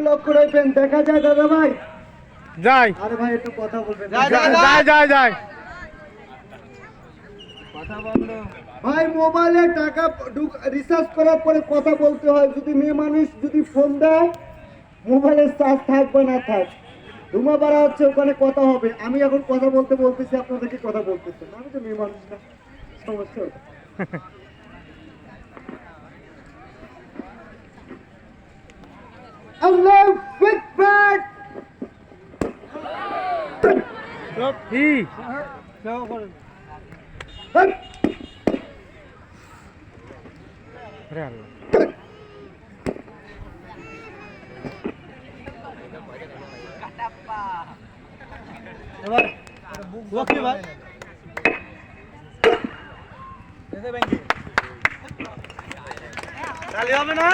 লক্ষ্য রাখবেন দেখা যায় দাদা ভাই যাই। আরে ভাই একটু কথা বলবেন। ভাই মোবাইলে টাকা রিচার্জ করার পরে কথা বলতে হয়। যদি মেয়ে মানুষ যদি ফোন দেয় মোবাইলের চার্জ থাকবে না থাক। ধুমা বাড়া হচ্ছে ওখানে কথা হবে। আমি এখন কথা বলতে বলতেছি আপনাদেরকে কথা বলতেছেন। আমি তো মেয়ে মানুষ না। সমস্যা আল্লাহু আকবার কি হাই! আরে আল্লাহ এবার ওকে ভাই তাহলে হবে না